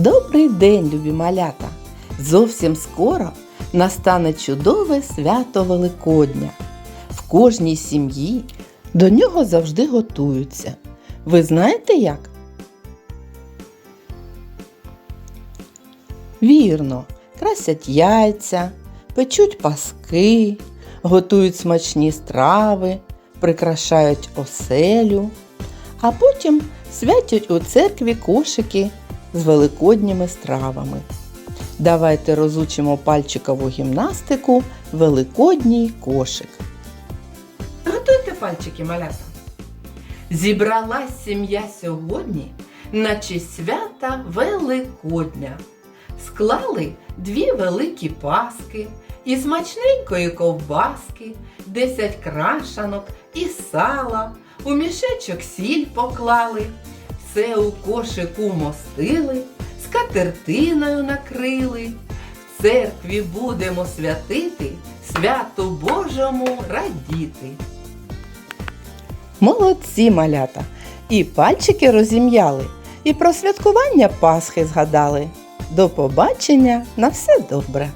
Добрий день, любі малята! Зовсім скоро настане чудове свято Великодня. В кожній сім'ї до нього завжди готуються. Ви знаєте як? Вірно, красять яйця, печуть паски, готують смачні страви, прикрашають оселю, а потім святять у церкві кошики з великодніми стравами. Давайте розучимо пальчикову гімнастику Великодній кошик. Готуйте пальчики, малята. Зібралась сім'я сьогодні на честь свята Великодня. Склали дві великі паски і смачненької ковбаски, десять крашанок і сала, у мішечок сіль поклали, все у кошику мостили, скатертиною накрили. В церкві будемо святити, святу Божому радіти. Молодці малята! І пальчики розім'яли, і про святкування Пасхи згадали. До побачення на все добре!